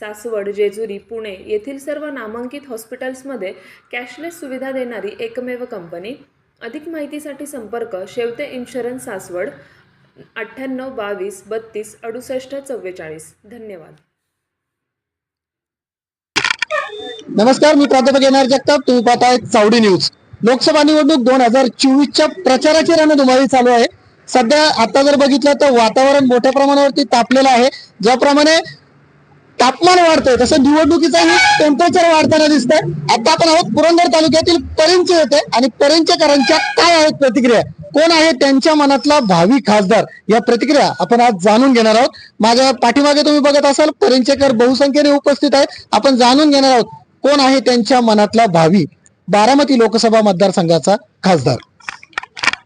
सासवड जेजुरी पुणे येथील सर्व नामांकित हॉस्पिटल्समध्ये कॅशलेस सुविधा देणारी एकमेव कंपनी. अधिक माहितीसाठी संपर्क शेवते इन्शुरन्स सासवड अठ्ठ्याण्णव बावीस बत्तीस अडुसष्ट चव्वेचाळीस. धन्यवाद. नमस्कार मी प्राध्यापक येणार जगताप. तुम्ही पाहताय चावडी न्यूज. लोकसभा निवडणूक दोन हजार चोवीसच्या प्रचाराची रणधुमाळी चालू आहे. सध्या आता जर बघितलं तर वातावरण मोठ्या प्रमाणावरती तापलेलं आहे. ज्याप्रमाणे तापमान वाढतंय. तसं निवडणुकीचाही टेम्परेचर वाढताना दिसतंय. आता आपण आहोत पुरंदर तालुक्यातील परिंचे येते आणि परिंचेकरांच्या काय आहेत प्रतिक्रिया? कोण आहे त्यांच्या मनातला भावी खासदार? या प्रतिक्रिया आपण आज जाणून घेणार आहोत. माझ्या पाठीमागे तुम्ही बघत असाल परिंचेकर बहुसंख्येने उपस्थित आहेत. आपण जाणून घेणार आहोत कोण आहे त्यांच्या मनातला भावी बारामती लोकसभा मतदारसंघाचा खासदार.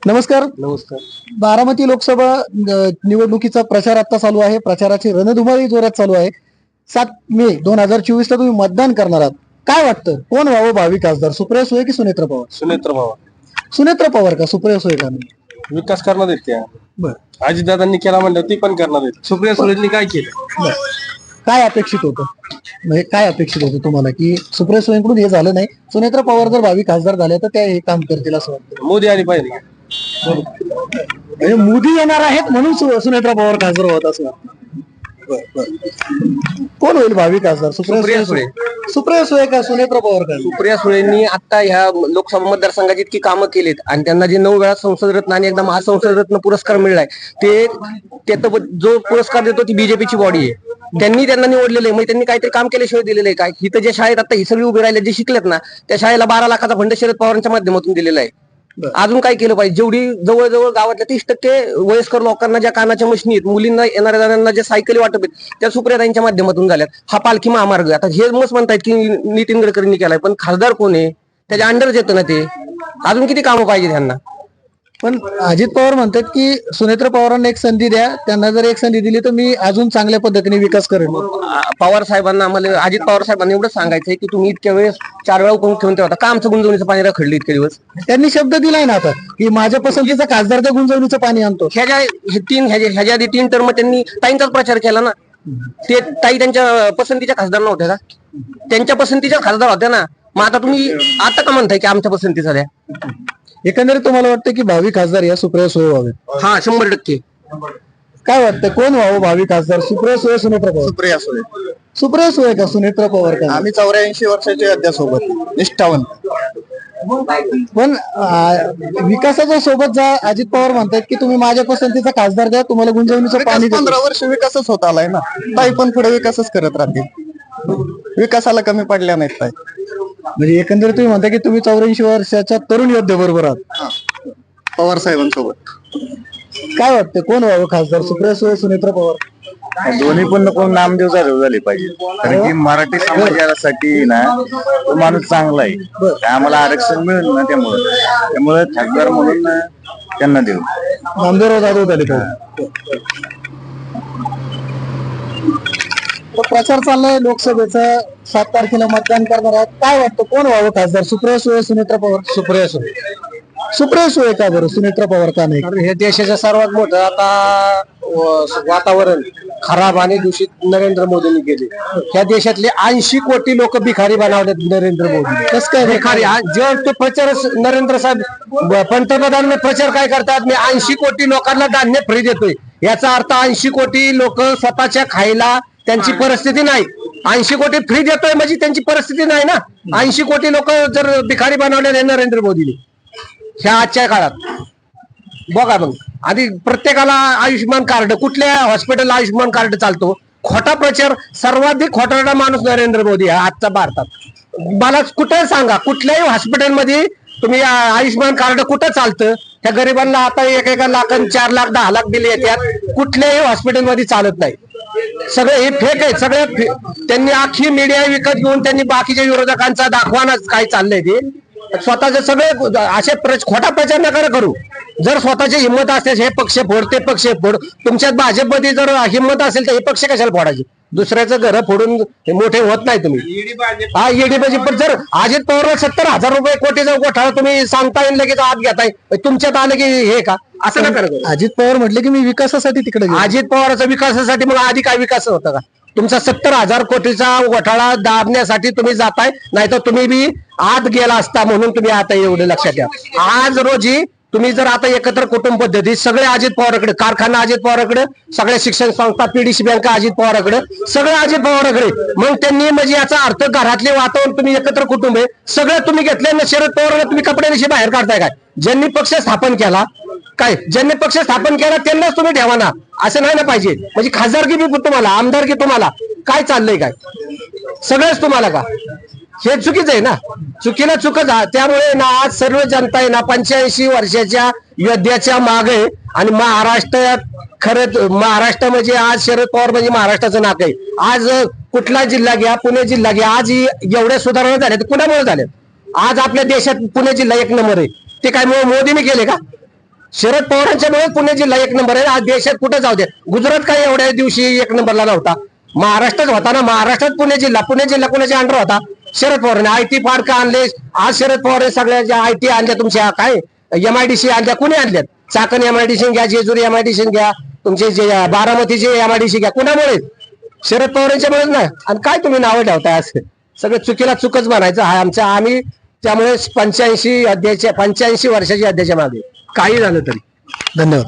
नमस्कार. नमस्कार. बारामती लोकसभा निवडणुकीचा प्रचार आता चालू आहे. प्रचाराची रणधुमाळी जोरात चालू आहे. सात मे दोन हजार चोवीस ला तुम्ही मतदान करणार आहात. काय वाटतं? कोण व्हावं भावी खासदार सुप्रिया सुळे की सुनेत्र पवार? सुनेत्र भावा सुनेत्र पवार का? सुप्रिया सुळे का? नाही विकास करणार आहेत त्या. बर. अजितदादांनी केला म्हणलं ती पण करणार आहेत. सुप्रिया सुळेंनी काय केलं? बर. काय अपेक्षित होतं? म्हणजे काय अपेक्षित होतं तुम्हाला? की सुप्रिया सुळेंकडून हे झालं नाही. सुनेत्र पवार जर भावी खासदार झाले तर त्या हे काम करतील असं वाटतं. मोदी आली पाहिजे म्हणजे मोदी येणार आहेत म्हणून सु- सुनेत्रा पवार खासदार होत असं वाटतं. कोण होईल भावी खासदार? सुप्रिया सुळे. सुप्रिया सुळे का सुनेत्र पवार का? सुप्रिया सुळेंनी आता ह्या लोकसभा मतदारसंघात इतकी कामं केलीत आणि त्यांना जे नऊ वेळा संसद रत्न आणि एकदा महासंसद रत्न पुरस्कार मिळलाय ते जो पुरस्कार देतो ती बीजेपीची बॉडी आहे. त्यांनी त्यांना निवडलेलं आहे. म्हणजे त्यांनी काहीतरी काम केल्याशिवाय दिलेलं आहे काय इथं जे शाळेत आता ही सगळी उभी राहिले जे शिकलेत ना त्या शाळेला बारा लाखाचा फंड शरद पवारांच्या माध्यमातून दिलेला आहे. अजून काय केलं पाहिजे? जेवढी जवळजवळ गावातल्या तीस टक्के वयस्कर लोकांना ज्या कानाच्या मशिनी आहेत मुलींना येणाऱ्या जाणाऱ्यांना ज्या सायकली वाटप आहेत त्या सुप्रियाताईंच्या माध्यमातून झाल्यात. हा पालखी महामार्ग आता हे मस्त म्हणतायत की नितीन गडकरींनी केलाय पण खासदार कोण आहे? त्याच्या अंडरच येतं ना ते. अजून किती कामं पाहिजे त्यांना पण अजित पवार म्हणतात की सुनेत्र पवारांना एक संधी द्या त्यांना जर एक संधी दिली तर मी अजून चांगल्या पद्धतीने विकास करेन. पवार साहेबांना आम्हाला अजित पवार साहेबांना एवढंच सांगायचंय की तुम्ही इतक्या वेळेस चार वेळा उपमुख्यमंत्री होता का आमचं गुंजवणीचं पाणी रखडलं इतके दिवस? त्यांनी शब्द दिलाय ना आता की माझ्या पसंतीचा खासदार त्या गुंजवणीचं पाणी आणतो. ह्याच्या तीन ह्याच्या आधी तीन टर्म त्यांनी ताईंचाच प्रचार केला ना? ते ताई त्यांच्या पसंतीच्या खासदार नव्हत्या का? त्यांच्या पसंतीच्या खासदार होत्या ना? मग आता तुम्ही आता का म्हणताय की आमच्या पसंतीचा द्या? एकंदरीत तुम्हाला वाटतं की भावी खासदार या सुप्रिया सुळे व्हावेत? हा शंभर टक्के. काय वाटतं कोण व्हावं भावी खासदार सुप्रिया सुळे सुनेत्र पवार? सुप्रिया सुळे. सुप्रिया सुळे का सुनेत्र पवार का? आम्ही चौऱ्याऐंशी वर्षाचे अद्यासोबत निष्ठावंत. पण विकासाच्या सोबत जा अजित पवार म्हणतात की तुम्ही माझ्या पसंतीचा खासदार द्या तुम्हाला गुंजवणीचं पाणी विकास देतो. पंधरा वर्ष विकासच होत आलाय ना. ताई पण पुढे विकासच करत राहतील. विकासाला कमी पडल्या नाहीत ताई. म्हणजे एकंदरीत तुम्ही म्हणता की तुम्ही चौऱ्याऐंशी वर्षाच्या तरुण योद्धे बरोबर आहात. पवार साहेबांसोबत. काय वाटतं कोण व्हावं खासदार? सुप्रिया सुळे सुनेत्र पवार? दोन्ही पण नको नामदेव जाधव झाले पाहिजे. कारण की मराठी समाजासाठी ना तो माणूस चांगला आहे. आम्हाला आरक्षण मिळेल ना त्यामुळे. त्यामुळे खासदार म्हणून त्यांना देऊ. नामदेवराव जाधव झाले पाहिजे. प्रचार चाललाय लोकसभेचा. सात तारखेला मतदान करणार आहात. काय वाटतं कोण व्हावं खासदार? सुप्रिया सुळे सुनेत्र पवार? सुप्रिया सुळे. सुप्रिया सुळे का बरं? सुनेत्र पवार का नाही? हे देशाच्या सर्वात मोठं आता व- वातावरण खराब आणि दूषित नरेंद्र मोदींनी केले. ह्या देशातले ऐंशी कोटी लोक भिकारी बनवलेत नरेंद्र मोदी. कस काय? हा- जे ते प्रचार नरेंद्र साहेब ब- पंतप्रधान प्रचार काय करतात? मी ऐंशी कोटी लोकांना धान्य फ्री देतोय. याचा अर्थ ऐंशी कोटी लोक स्वतःच्या खायला त्यांची परिस्थिती नाही. ऐंशी कोटी फ्री देतोय म्हणजे त्यांची परिस्थिती नाही ना. ऐंशी कोटी लोक जर भिकारी बनवलेले नरेंद्र मोदीने. ह्या आजच्या काळात. बघा मग. आधी प्रत्येकाला आयुष्यमान कार्ड कुठल्या हॉस्पिटलला आयुष्यमान कार्ड चालतो? खोटा प्रचार सर्वाधिक खोटारडा माणूस नरेंद्र मोदी आहे आजचा भारतात. मला कुठे सांगा कुठल्याही हॉस्पिटलमध्ये तुम्ही आयुष्यमान कार्ड कुठं चालतं? त्या गरिबांना आता एक एका लाख आणि चार लाख दहा लाख बिल येतात कुठल्याही हॉस्पिटलमध्ये चालत नाही. सगळे हे फेक आहे सगळे फे- त्यांनी आखी मीडिया विकत घेऊन त्यांनी बाकीच्या विरोधकांचा दाखवानाच काय चाललंय ते? स्वतःचे सगळे असे खोटा प्रचार नका करू. जर स्वतःची हिंमत असेल हे पक्ष फोड ते पक्ष फोड. तुमच्यात भाजपमध्ये जर हिंमत असेल तर हे पक्ष कशाला फोडायचे? दुसऱ्याचं घर फोडून हे मोठे होत नाही तुम्ही. हा ईडी पण जर अजित पवारला सत्तर हजार रुपये कोटीचा घोटाळा तुम्ही सांगता येईल लगेच आत घेताय. तुमच्यात आलं की हे का? असं नका करू. अजित पवार म्हटले की मी विकासासाठी तिकडे गेलो. अजित पवाराचा विकासासाठी मग आधी काय विकास होता का तुमचा सत्तर हजार कोटीचा घोटाळा दाबण्यासाठी तुम्ही जाताय नाहीतर तुम्ही बी आत गेला असता म्हणून तुम्ही आता एवढं लक्षात घ्या आज रोजी तुम्ही जर आता एकत्र कुटुंब पद्धती सगळे अजित पवाराकडे कारखाना अजित पवाराकडे सगळ्या शिक्षण संस्था पीडीसी बँका अजित पवाराकडे सगळे अजित पवाराकडे मग त्यांनी म्हणजे याचा अर्थ घरातले वातावरण तुम्ही एकत्र कुटुंब आहे सगळं तुम्ही घेतले ना शरद पवारांना तुम्ही कपड्याविषयी बाहेर काढताय काय? ज्यांनी पक्ष स्थापन केला काय? ज्यांनी पक्ष स्थापन केला त्यांनाच तुम्ही ठेवा ना. असं नाही ना पाहिजे. म्हणजे खासदारकी बी तुम्हाला आमदारकी तुम्हाला. काय चाललंय काय? सगळंच तुम्हाला का? हे चुकीचं आहे ना. चुकीला चुकच त्यामुळे ना आज सर्व जनता आहे ना पंच्याऐंशी वर्षाच्या योद्ध्याच्या मागे आणि महाराष्ट्रात खरंच महाराष्ट्र म्हणजे आज शरद पवार म्हणजे महाराष्ट्राचं नाक आहे. आज कुठला जिल्हा घ्या पुणे जिल्हा घ्या आज ही एवढ्या सुधारणा झाल्या तर कुणामुळे झाल्यात? आज आपल्या देशात पुणे जिल्हा एक नंबर आहे. ते काय मोदीने केले का? शरद पवारांच्यामुळे पुणे जिल्हा एक नंबर आहे. आज देशात कुठे जाऊ दे गुजरात काय एवढ्या दिवशी एक नंबरला नव्हता? महाराष्ट्रात होता ना? महाराष्ट्रात पुणे जिल्हा पुणे जिल्हा कुणाच्या अंडर होता? शरद पवारांनी आय टी पार्क आणले. आज शरद पवार सगळ्या ज्या आय टी आणल्या तुमच्या काय? एमआयडीसी आणल्या. कुणी आणल्यात? चाकण एमआयडीसी घ्या जेजुरी एमआयडीसी घ्या. तुमचे जे बारामतीचे एमआयडीसी घ्या. कुणामुळे? शरद पवारांच्यामुळे ना. आणि काय तुम्ही नावं ठेवताय असं? सगळं चुकीला चुकच म्हणायचं. हा आमच्या आम्ही त्यामुळे पंच्याऐंशी अध्यायच्या पंच्याऐंशी वर्षाची अध्याच्या मागे. काही झालं तरी. धन्यवाद.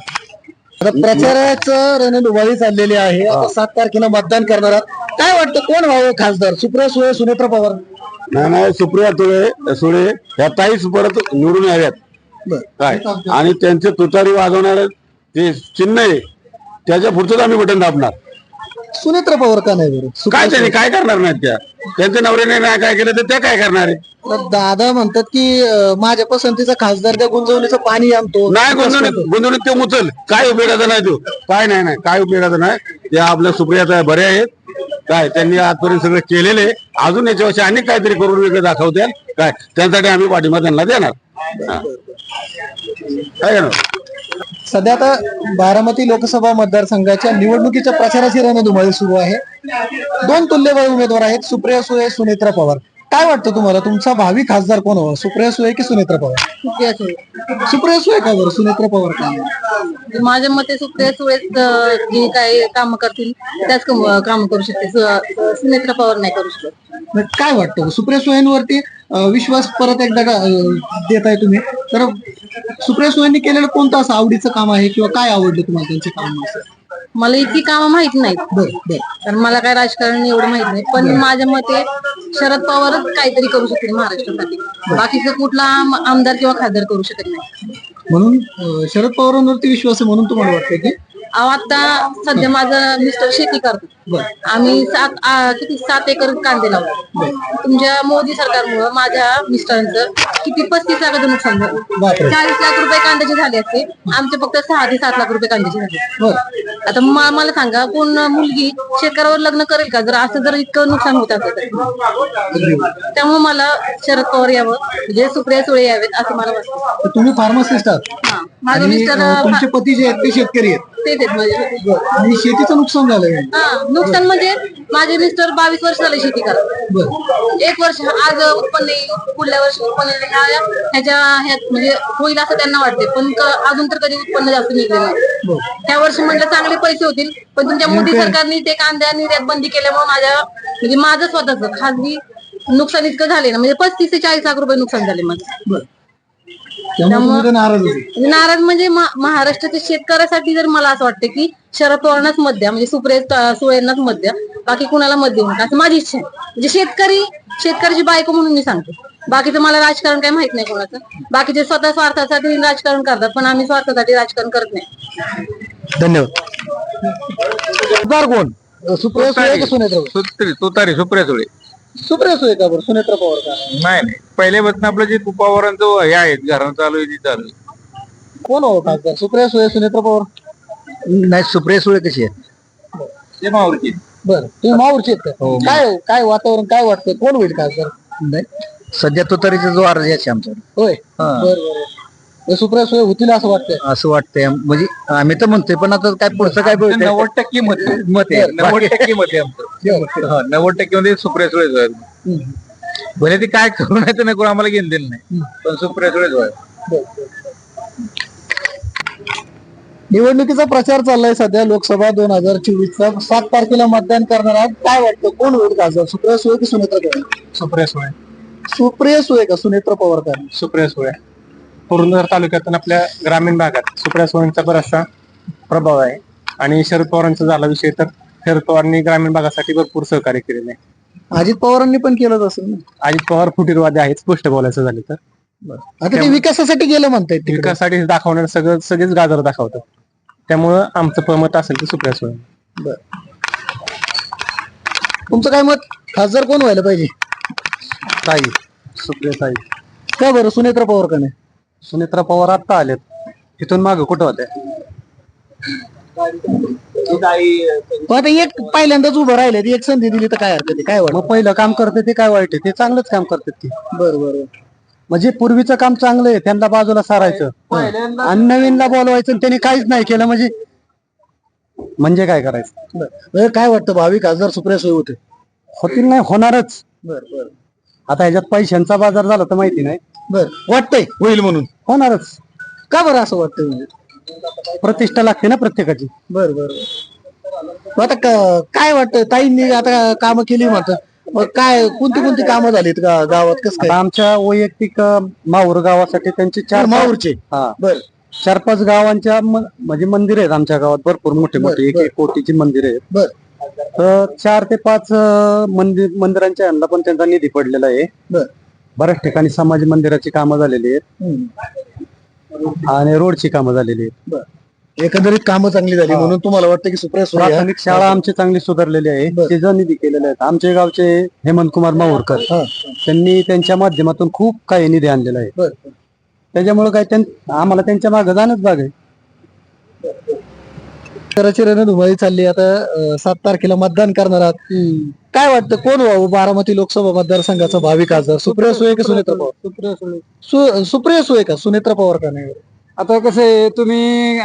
आता प्रचाराचं रणधुमाळी चाललेली आहे. आता सात तारखेला मतदान करणार आहात. काय वाटतं? कोण व्हावं खासदार? सुप्रिया सुळे सुनेत्र पवार. नाही नाही सुप्रिया सुळे सुळे ह्या ताईच परत निवडून याव्यात. काय? आणि त्यांचे तुतारी वाजवणारे ते चिन्ह आहे त्याच्या पुढचंच आम्ही बटन दाबणार. सुनेत्र पवार का नाही बरं? काय त्यांनी काय करणार नाहीत त्या? त्यांच्या नवऱ्याने नाही काय केलं तर त्या काय करणार आहे दादा म्हणतात की अं, माझ्या पसंतीचा खासदार त्या गुंजवणीचं पाणी आणतो. नाही गुंतवणूक गुंतवणूक ते मुचल काय उपयोगाचं नाही तो. काय नाही नाही. काय उपयोगाचं नाही. त्या आपल्या सुप्रियाचा बरे आहेत. काय त्यांनी आजपर्यंत सगळं केलेलं. आहे अजून याच्यावर्षी अनेक काहीतरी करून वेगळं दाखवते काय त्यासाठी आम्ही पाठिंबा त्यांना देणार. हा. काय करणार? सध्या आता बारामती लोकसभा मतदारसंघाच्या निवडणुकीच्या प्रचाराची रणधुमाळी सुरू आहे. दोन तुल्यबळ उमेदवार आहेत सुप्रिया सुळे सुनेत्रा पवार. काय वाटतं तुम्हाला? तुमचा भावी खासदार कोण हवा? सुप्रिया सुळे की सुनेत्रा पवार? सुप्रिया सुळे. का बरं? सुनेत्रा पवार का? माझ्या मते सुप्रिया सुळेच अं, जे काही काम करतील त्याच काम करू शकते सु- सुनेत्रा पवार नाही करू शकत. मग काय वाटतं? सुप्रिया सुळेंवरती अं, विश्वास परत एकदा का अं, देताय तुम्ही? तर सुप्रिया सुळेंनी केलेलं कोणतं असं आवडीचं काम आहे? किंवा काय आवडलं तुम्हाला त्यांचे काम असं? मला इतकी कामं माहीत नाहीत. बरं बरं. कारण मला काय राजकारण एवढं माहीत नाही. पण माझ्या मते शरद पवारच काहीतरी करू शकतील महाराष्ट्रासाठी. बाकीचा कुठला आमदार किंवा खासदार करू शकत नाही. म्हणून अं, शरद पवारांवरती विश्वास आहे म्हणून तुम्हाला वाटतं की अहो, आता सध्या माझं मिस्टर शेती करतात. आम्ही सात आ, किती सात एकर कांदे लावतो तुमच्या मोदी सरकारमुळे माझ्या मिस्टरांचं किती पस्तीस लाखाचं नुकसान झालं. बापरे. चाळीस लाख रुपये कांद्याचे झाले असते. आमचे फक्त सहा ते सात लाख रुपये कांद्याचे झाले. आता मा- मला सांगा कोण मुलगी शेतकऱ्यावर लग्न करेल का? जर असं जर इतकं नुकसान होत असेल तर. त्यामुळे मला शरद पवार यावं म्हणजे सुप्रिया सुळे यावेत असं मला वाटतं. तर तुम्ही फार्मासिस्ट आहात. माझे आणि मिस्टर अं, तुमचे पती जे आहेत ते शेतकरी आहेत. माझे आणि शेतीचं नुकसान झालंय हा नुकसान म्हणजे माझे मिस्टर बावीस वर्ष झाले शेती बरं. एक वर्ष आज उत्पन्न येईल पुढल्या वर्षी उत्पन्न येईल. ह्या- ह्याच्या ह्यात म्हणजे होईल असं त्यांना वाटते पण क- अजून तर कधी उत्पन्न जास्त निघलेलं नाही. त्या वर्षी म्हटलं चांगले पैसे होतील पण तुमच्या मोदी सरकारने ते कांद्या निर्यात बंदी केल्यामुळे माझ्या म्हणजे माझं स्वतःच खाजगी नुकसान इतकं झाले ना. म्हणजे पस्तीस ते चाळीस लाख रुपये नुकसान झाले माझं. त्यामुळे तुम्ही तर नाराज होते. म्हणजे नाराज म्हणजे मा- महाराष्ट्राच्या शेतकऱ्यासाठी जर मला असं वाटतं की शरद पवारांनाच मत द्या म्हणजे सुप्रिया सुळेंनाच मत द्या बाकी कुणाला मत देऊ नका असं माझी इच्छा आहे. म्हणजे शेतकरी शेतकऱ्याची बायको म्हणून मी सांगते. बाकीचं मला राजकारण काही माहीत नाही कोणाचं. बाकीचे स्वतः स्वार्थासाठी राजकारण करतात पण आम्ही स्वार्थासाठी राजकारण करत नाही. धन्यवाद. कोण? सुप्रिया सुळे का सुनेत्र? पवार? तुतारी सुप्रिया सुळे. सुप्रिया सुळे का बरं? सुनेत्र पवार का? नाही नाही. पहिल्यापासून आपलं जे पवारांचं हे आहे घराणं चालू आहे ते चालू आहे. कोण हो खासदार? सुप्रिया सुळे सुनेत्र पवार? नाही सुप्रिया सुळे कशी आहे ते मावरची बरं तुम्ही माऊरचे आहेत का? काय काय वातावरण काय वाटतंय? कोण होईल खासदार? नाही सध्या तो तरीचा जो अर्ज आहे आमचा होय. बरं बरं. सुप्रिया सुळे होतील असं वाटतंय. असं वाटतंय. म्हणजे आम्ही तर म्हणतोय पण आता काय पुढचं काय बोलतोय? नव्वद टक्के मत मत आहे. नव्वद टक्के मत आहे आमचं. हा, नव्वद टक्के मध्ये सुप्रिया सुळेच व्हायला भले ती काय करू नाही तर नको आम्हाला घेऊन दिलं नाही. पण सुप्रिया सुळेच व्हायला निवडणुकीचा प्रचार चाललाय सध्या. लोकसभा दोन हजार चोवीसचा. सात तारखेला मतदान करणार आहात. काय वाटतं? कोण होईल खासदार? सुप्रिया सुळे की सुनेत्रा पवार? सुप्रिया सुळे सुप्रिया सुळे का सुनेत्रा पवार का? सुप्रिया सुळे पुरंदर तालुक्यातून आपल्या ग्रामीण भागात सुप्रिया सुळेंचा बराचसा प्रभाव आहे. आणि शरद पवारांचा झाला विषय तर शरद पवारांनी ग्रामीण भागासाठी भरपूर सहकार्य केलेले आहे. अजित पवारांनी पण केलंच असेल ना? अजित पवार फुटीरवादी आहेत स्पष्ट बोलायचं झालं तर. आता ते विकासासाठी गेलं म्हणतायत विकासासाठी दाखवणार सगळं सगळेच गाजर दाखवतात. त्यामुळं आमचं मत असेल तर सुप्रिया सुळे तुमचं काय मत? खासदार कोण व्हायला पाहिजे? ताई सुप्रिया ताई का बरं? सुनेत्रा पवार का नाही सुनेत्रा पवार आता आलेत. तिथून माग कुठं होत्या? आता एक पहिल्यांदाच उभं राहिले एक संधी दिली तर काय हरकत आहे? काय वाटत? मग पहिलं काम करते ते काय वाईट आहे ते चांगलंच काम करतात ते बरं बरं म्हणजे पूर्वीचं काम चांगलं आहे. त्यांना बाजूला सारायचं. आणि नवीनला बोलवायचं आणि त्यांनी काहीच नाही केलं म्हणजे म्हणजे काय करायचं? बरं. काय वाटतं? भावी खासदार सुप्रिया सुळे होते. होतील नाही होणारच. बरं बरं. आता ह्याच्यात पैशांचा बाजार झाला तर माहिती नाही. बरं. वाटतंय. होईल म्हणून. होणारच. का बरं असं वाटतंय? म्हणजे प्रतिष्ठा लागते ना प्रत्येकाची. बरं बरं. मग आता क- काय वाटतं ताईंनी आता कामं केली म्हणतात मग काय कोणती कोणती कामं झालीत का गावात? कसं आता काय आमच्या वैयक्तिक अं, माहूर गावासाठी त्यांचे चार माहूरचे. हा. बरं. चार पाच गावांच्या म- म्हणजे मंदिर आहेत आमच्या गावात. भरपूर मोठे मोठे. एक एक कोटीची मंदिर आहेत. बरं. तर चार ते पाच अं, मंदिर मंदिरांच्या यांना पण त्यांचा निधी पडलेला आहे. बरं. बऱ्याच ठिकाणी समाज मंदिराची कामं झालेली आहेत. आणि रोडची कामं झालेली आहेत. एकंदरीत कामं चांगली झाली म्हणून तुम्हाला वाटतं की सुप्रिया सुळे ह्या- प्राथमिक शाळा आमची चांगली सुधारलेली आहे. बरं. निधी केलेला आहे आमच्या गावचे हेमंत कुमार माहूरकर हा. त्यांनी त्यांच्या माध्यमातून खूप काही निधी आणलेला आहे. बरं. त्याच्यामुळे काय त्यां- आम्हाला त्यांच्या मागे जाणंच भाग आहे. कराची रणधुमाळी चालली. आता सात तारखेला मतदान करणार आहात. काय वाटतं कोण व्हावं? बारामती लोकसभा मतदारसंघाचा भावी खासदार सुप्रिया सुळे की सुनेत्रा पवार? सुप्रिया सुळे. सु- सुप्रिया सुळे का? सुनेत्रा पवार का नाही? आता कसं आहे तुम्ही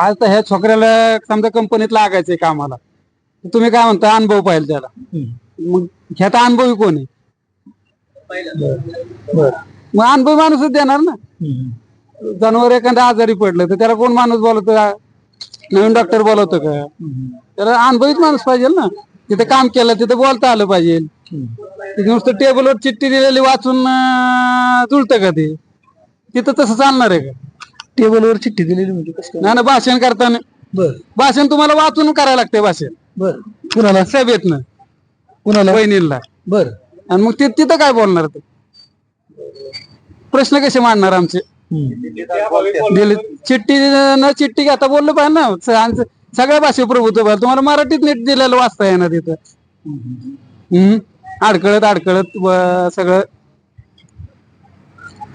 आज तर ह्या छोकऱ्याला समजा कंपनीत लागायचंय कामाला. तर तुम्ही काय म्हणता अनुभव पाहिजे त्याला. मग ह्याचा अनुभवी कोण आहे? मग अनुभवी माणूसच देणार ना. जनावर एखादा आजारी पडलं तर त्याला कोण माणूस बोलवतो का? नवीन डॉक्टर बोलवतो का? त्याला अनुभवीत माणूस पाहिजे ना. तिथे काम केलं तिथे बोलता आलं पाहिजे. नुसतं टेबलवर चिठ्ठी दिलेली वाचून जुळतं का ते? तिथं तसं चालणार आहे का? टेबलवर चिठ्ठी दिलेली म्हणजे कसं नाही ना भाषण करताना. बर. भाषण तुम्हाला वाचून करायला लागते भाषण. बर. कुणाला? सभेतनं कुणाला? बहिणीला बर. आणि मग ते तिथं काय बोलणार ते? प्रश्न कसे मांडणार आमचे? दिले चिठ्ठी न चिठ्ठी घेता बोललं पाहिजे ना. सगळ्या भाषे प्रभुत्व पाहिजे. तुम्हाला मराठीत नीट दिलेलं वाचता येणार तिथं. हम्म. अडकळत अडकळत सगळं.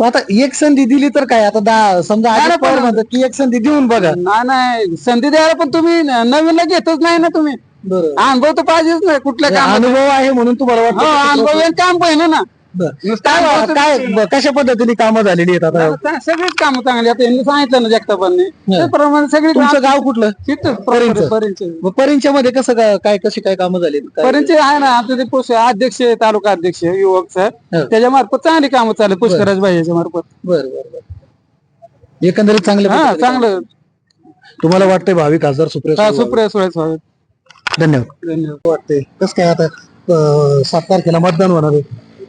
आता एक संधी दिली तर काय? आता दा समजा की एक संधी देऊन बघा. नाही नाही. संधी द्यायला पण तुम्ही नवीनला घेतच नाही ना तुम्ही. अनुभव तर पाहिजेच ना. कुठल्या कामात अनुभव आहे म्हणून तुम्हाला हो वाटतं अनुभव आणि काम पाहिजे ना. बरं. काय काय ब- कशा पद्धतीने कामं झालेली आहेत आता? सगळीच कामं चांगली आता यांनी सांगितलं ना जगतापांनी. त्याप्रमाणे सगळी तुमचं गाव कुठलं? परिंच. मग परिंच्या मध्ये कसं काय काय कशी काय कामं झाली? परिंच आहे ना आमचे ते पुष- अध्यक्ष आहे, तालुका अध्यक्ष आहे, युवक सर. त्याच्या मार्फत चांगली कामं चालू पुष्कराज भाईच्या मार्फत बर बर बर. एकंदरीत चांगलं हा चांगलं. तुम्हाला वाटतंय भावी खासदार सुप्रिया हा, सुळे सुप्रिया सुळे स्वागत धन्यवाद. धन्यवाद. वाटतंय. कसं काय आता अं, सात तारखेला मतदान होणार आहे.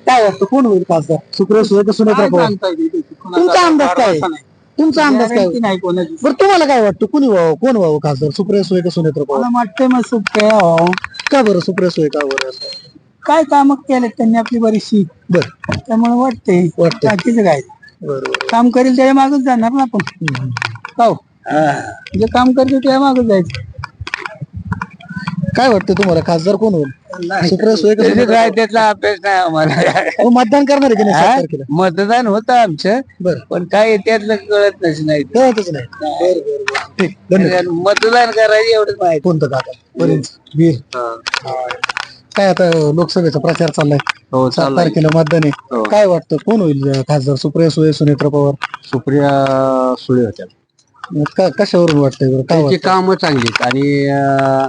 काय वाटतं? कोण होईल खासदार? सुप्रिया सुळे का सुनेत्रा पवार? तुमचा अंदाज काय? तुमचा अंदाज काय? नाही कोणाची. बरं तुम्हाला काय वाटतं? कोणी व्हावं? कोण व्हावं खासदार? सुप्रिया सुळे का सुनेत्रा पवार? मला वाटतंय मग सुप्रिया हो. का बरं सुप्रिया सुळे का बरं? असं काय काम केले त्यांनी आपली बरीचशी? बर. त्यामुळे वाटतंय. वाटतंय. बाकीचं काय? बरोबर काम करेल त्याच्या मागच जाणार ना आपण. हो. जे काम करते त्या मागच जायचं. काय वाटतं तुम्हाला? खासदार कोण होईल? सुप्रिया सुळे का सुनेत्रा पवार? त्यातला अभ्यास नाही आम्हाला. अहो, मतदान करणार आहे की नाही सात तारखेला मतदान होतं आमचं. बरं. पण काय त्यातलं कळत नाही. कळतच नाही. बरं बरं बरं. ठीक. धन्यवाद. मतदान करायचं एवढंच माहिती. कोणतं काका वीर. काय आता लोकसभेचा प्रचार चाललाय? हो सात तारखेला मतदान आहे. काय वाटतं? कोण होईल अं, खासदार? सुप्रिया सुळे सुनेत्र पवार? सुप्रिया सुळे होत्या. का- कशावरून वाटतंय बरं? काय त्यांची वाटतं? कामं चांगली आहेत. आणि अं,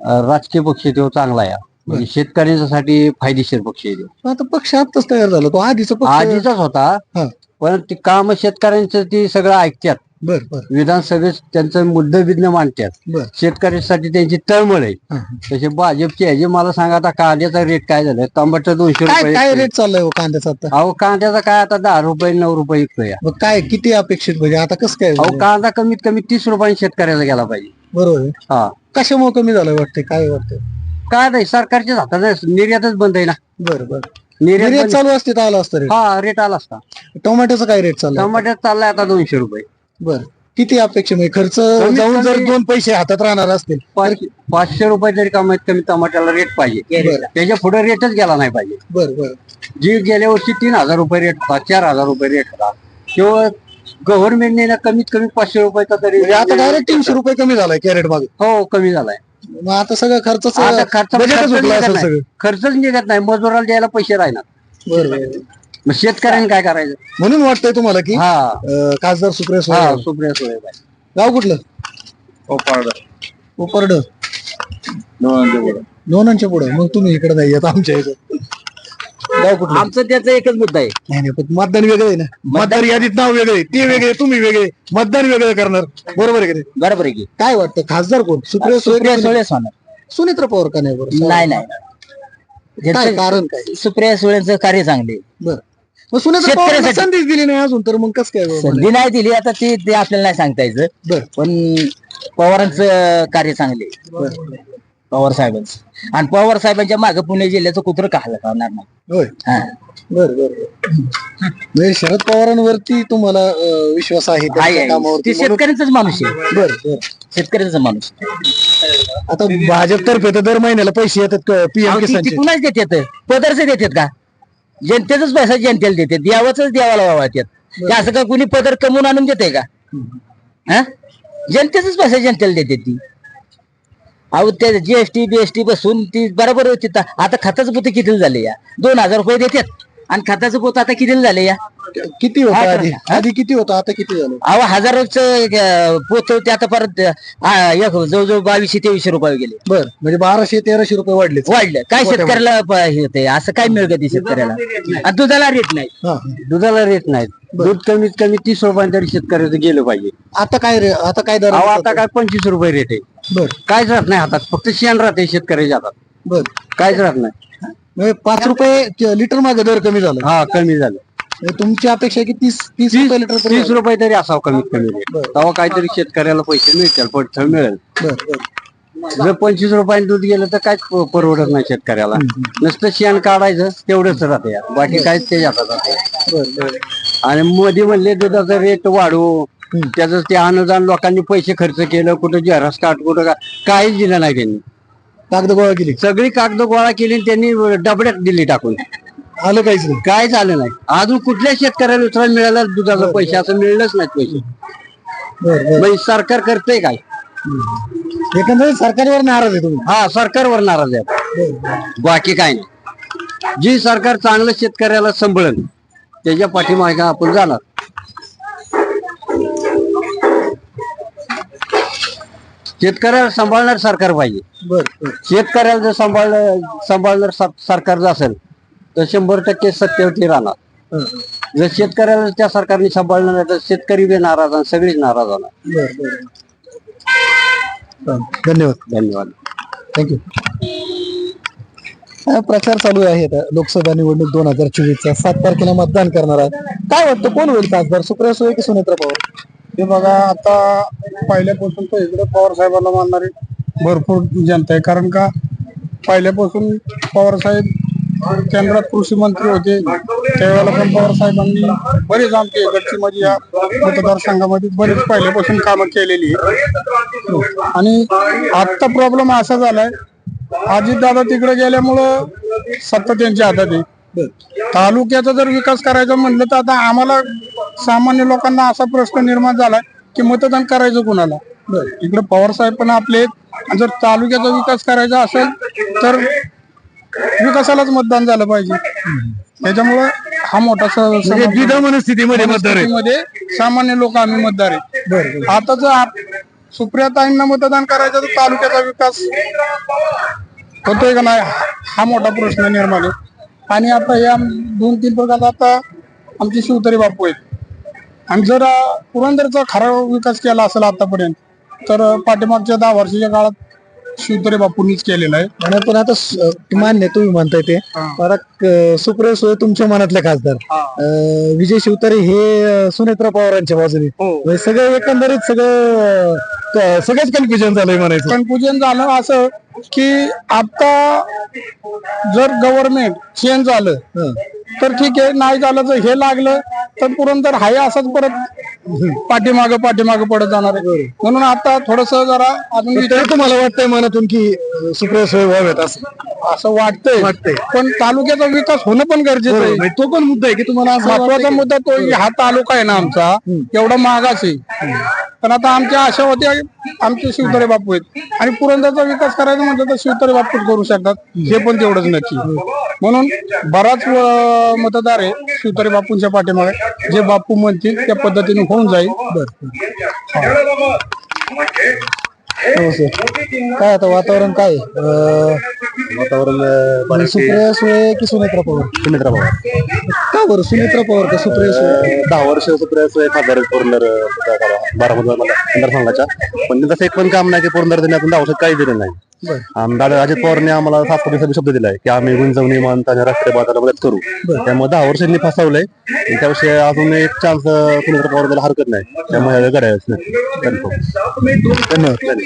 राजकीय पक्ष तो चांगला आहे. म्हणजे शेतकऱ्यांसाठी फायदेशीर पक्ष आहे तो. आता पक्ष आताच तयार झाला. तो आधीचा पक्ष आधीचाच होता. हा. पण ती काम शेतकऱ्यांचं ती सगळं ऐकतात. बर बर. विधानसभेत त्यांचं मुद्दे बिद्दे मांडतात. बर. शेतकऱ्यांसाठी त्यांची तळमळ आहे. हा. तसे भाजपची आहे जे मला सांगा आता कांद्याचा रेट काय झालाय? टमाटर दोनशे काय काय रुपये रेट चाललाय हो कांद्याचा आता? अहो कांद्याचा काय आता दहा रुपये नऊ रुपये मग काय किती अपेक्षित म्हणजे? आता कसं काय अहो कांदा कमीत कमी तीस रुपयांनी शेतकऱ्याला गेला पाहिजे. बरोबर आहे. हा. कशामुळे कमी झालं वाटतंय? काय वाटतंय? काय नाही सरकारच्याच हातात आहे. निर्यातच बंद आहे ना. बर बर. निर्यात निर्यात बंद- चालू असते तर आला असतं रेट हा रेट आला असता. टोमॅटोचा काय रेट चाललाय टमाटर चाललाय आता दोनशे रुपये. बर. किती अपेक्षा म्हणजे खर्च जाऊन जर दोन पैसे हातात राहणार असतील पाचशे पाचशे रुपये तरी कमीत कमी टमाट्याला रेट पाहिजे. बरं. त्याच्या पुढे रेटच गेला नाही पाहिजे. बर बर. जी गेल्या वर्षी तीन हजार रुपये रेट होता चार हजार रुपये रेट होता किंवा गव्हर्नमेंटने ना कमीत कमी पाचशे रुपयाचा तरी म्हणजे आता डायरेक्ट तीनशे रुपये कमी झालाय कॅरेट मागे. हो कमी झालाय. मग आता सगळं खर्च खर्च बजेटच खर्चच उठलं निघत असेल नाही. सगळं. खर्चच निघत नाही. मजुराला द्यायला पैसे राहणार. बरं. मग शेतकऱ्यांनी काय करायचं? म्हणून वाटतंय तुम्हाला की हा. अं, खासदार सुप्रिया सुळे सुप्रिया सुळे बाई. गाव कुठलं? उपरड दोनांच्या पुढे. मग तुम्ही इकडे नाही येत आमच्या इकडे गाव कुठलं? आमचं त्याचा एकच मुद्दा आहे. नाही नाही पण मतदान वेगळं आहे ना. मतदार यादीत नाव वेगळे ते वेगळे तुम्ही वेगळे. मतदान वेगळं करणार. बरोबर आहे की नाही? बरोबर आहे की. काय वाटतं? खासदार कोण? सुप्रिया सुळे सुप्रिया सुळे. होणार. सुनेत्र पवार का नाही बरं? नाही नाही काय कारण काय? सुप्रिया सुळेंचं कार्य चांगले बर. मग सुनेत्र शेतकऱ्यासाठी- संधीच दिली नाही अजून तर मग कसं काय? संधी नाही दिली आता ते ते आपल्याला नाही सांगता यायचं बर. पण पवारांचं कार्य चांगले. पवार साहेबांचं. आणि पवार साहेबांच्या मागे पुणे जिल्ह्याचं कुत्र काहलं करणार नाही. होय. हा. बर बर. म्हणजे शरद पवारांवरती तुम्हाला अं, विश्वास आहे त्यांच्या आहे, आहे. कामावरती? ते शेतकऱ्यांचाच माणूस आहे. बर बर. शेतकऱ्यांचा माणूस आता भाजपतर्फे तर दर महिन्याला पैसे येतात पीएम अहो, ती- ती किसानचे. कुणाच देतात? पदरचे देतात का? जनतेचाच पैसा जनतेला देतात द्यावाच द्यावाला वावळतात ते असं का कुणी पदर कमवून आणून देते का? हा? जनतेचाच पैसा जनतेला देते ती. अहो ते जीएसटी बीएसटी बसून ती बरोबर होती आता खताचं पोत किती झाले या? दोन हजार रुपये देतात आणि खताचं पोत आता किती झाले या? किती होतं हा, आधी? हा? आधी किती होतं? आता किती झालं? अहो हजारोच पोत होते आता परत आ, एक जवळजवळ बावीसशे तेवीसशे रुपये गेले. बर म्हणजे बाराशे तेराशे रुपये वाढले वाढलं. काय शेतकऱ्याला प- हे होते? असं काय मिळत शेतकऱ्याला? आणि दुधाला रेट नाही. हा. दुधाला रेट नाही. दूध कमीत कमी तीस रुपयांनी तरी शेतकऱ्याचं गेलं पाहिजे. आता काय रे आता काय दर अहो आता काय पंचवीस रुपये रेट आहे. बर. काहीच राहत नाही हातात. फक्त शेण राहते शेतकऱ्याच्या हातात. बर. काहीच राहत नाही. म्हणजे पाच रुपये लिटर मागे दर कमी झाला. हा कमी झालं. म्हणजे तुमची अपेक्षा आहे की तीस तीस रुपये लिटर तीस रुपये तरी असावं कमीत कमी रेट तेव्हा काहीतरी शेतकऱ्याला पैसे मिळतील पडथळ मिळेल. बर. बर जर पंचवीस रुपयांनी दूध गेलं तर काहीच प- परवडत नाही शेतकऱ्याला. नुसतं शेण काढायचं तेवढंच राहते यार. बाकी काहीच ते जातात राहते बर बर. आणि मोदी म्हणले दुधाचा रेट वाढवू त्याच ते अनुदान लोकांनी पैसे खर्च केलं कुठं जहरास काढ कुठं का काहीच दिलं नाही त्यांनी. कागद गोळा केली. सगळी कागद गोळा केली आणि त्यांनी डबड्यात दिली टाकून. आलं काहीच नाही. काय झालं नाही. अजून कुठल्या शेतकऱ्याला दुसरा मिळाला दुधाचा पैसे? असं मिळलंच नाही पैसे. बर बर. म्हणजे सरकार करतंय काय? एकंदरीत सरकारवर नाराज आहे तुम्ही. हा सरकारवर नाराज आहे. बाकी काय नाही. जी सरकार चांगलं शेतकऱ्याला सांभाळेल त्याच्या पाठीमागे आपण जाणार. शेतकऱ्याला सांभाळणार सरकार पाहिजे. बर शेतकऱ्याला जर सांभाळलं सांभाळणार सरकार जर असेल तर शंभर टक्के सत्तेवरती राहणार. जर शेतकऱ्याला त्या सरकारने सांभाळलं नाही तर शेतकरी बी नाराज आणि सगळीच नाराज होणार. बर बर. चालेल. धन्यवाद. धन्यवाद. थँक्यू प्रचार चालू आहे. आता लोकसभा निवडणूक दोन हजार चोवीसचा सात तारखेला मतदान करणार आहे. काय वाटतं कोण होईल खासदार? सुप्रिया सुळे की सुनेत्र पवार? हे बघा आता पहिल्यापासून तर इकडे पवार साहेबांना मानणारी भरपूर जनता आहे. कारण का पहिल्यापासून पवार साहेब केंद्रात कृषी मंत्री होते. त्यावेळेला पण पवार साहेबांनी बरेच आमच्या इकडची म्हणजे या मतदारसंघामध्ये बरेच पहिल्यापासून कामं केलेली आहे. आणि आत्ता प्रॉब्लेम असा झालाय अजितदादा तिकडे गेल्यामुळं सत्ता त्यांच्या हातात आहे. तालुक्याचा जर विकास करायचा म्हणलं तर आता आम्हाला सामान्य लोकांना असा प्रश्न निर्माण झालाय की मतदान करायचं कुणाला? इकडे पवार साहेब पण आपले जर तालुक्याचा विकास करायचा असेल तर विकासालाच मतदान झालं पाहिजे. त्याच्यामुळं हा मोठा स- म्हणजे मनस्थितीमध्ये सामान्य लोक आम्ही मतदार आहे आता जर आप- सुप्रियाताईंना मतदान करायचं तर तालुक्याचा विकास होतोय का नाही? हा मोठा प्रश्न निर्माण आहे. आणि आता या दोन तीन प्रकार आता आमचे शिवतरी बापू आहेत. आणि जर पुरंदरचा खरा विकास केला असेल आतापर्यंत तर पाठीमागच्या दहा वर्षाच्या काळात शिवतरे बापूंनीच केलेला आहे. आणि पण आता स- मान्य तुम्ही म्हणताय ते. क- सुप्रिया सुळे तुमच्या मनातले खासदार. अं, विजय शिवतारे हे अं, सुनेत्रा पवारांच्या बाजूने. म्हणजे सगळं एकंदरीत सगळं सगळंच कन्फ्युजन झालंय म्हणायचं. कन्फ्युजन झालं असं की आता जर गव्हर्नमेंट चेंज झालं तर ठीक आहे नाही झालं तर हे लागलं तर पुरंदर हाय असाच परत पाठीमाग पाठीमाग पडत जाणार आहे. म्हणून आता थोडस जरा अजून विचार तुम्हाला वाटतंय मनातून की सुप्रिया सुळे व्हावेत असं? असं वाटतंय. वाटतंय. पण तालुक्याचा विकास होणं पण गरजेचं आहे. तो पण मुद्दा आहे की तुम्हाला महत्त्वाचा मुद्दा तो हा तालुका आहे ना आमचा. एवढा महागाच आहे. पण आता आमच्या आशा होत्या आमचे शिवतरे बापू आहेत. आणि पुरंदरचा विकास करायचा म्हटलं तर शिवतरे बापूच करू शकतात. हे पण तेवढंच नक्की. म्हणून बराच मतदार आहे शिवतरे बापूंच्या पाठीमागे. जे बापू म्हणतील त्या पद्धतीने होऊन जाईल. हो. काय आता वातावरण काय? वातावरण सुप्रिया सुळे की सुनेत्रा पवार? सुमित्रा पवार. का बरं? सुनेत्रा पवार का सुप्रिया सुळे? दहा वर्ष सुप्रिया सुळे खासदार पुरंदर बारामती मतदारसंघाच्या पण तसं एक पण काम नाही की पुरंदर त्यांनी अजून दहा वर्षात काही दिलं नाही. आमदार अजित पवारने आम्हाला सात कोटीचा शब्द दिलाय की आम्ही गुंजवणी मानता आणि राष्ट्रीय बाजाराला मदत करू. त्यामुळे दहा वर्षांनी फसवलंय. त्याविषयी अजून एक चान्स सुनेत्रा पवार द्यायला हरकत नाही. त्यामुळे घडायच नाही. धन्यवाद.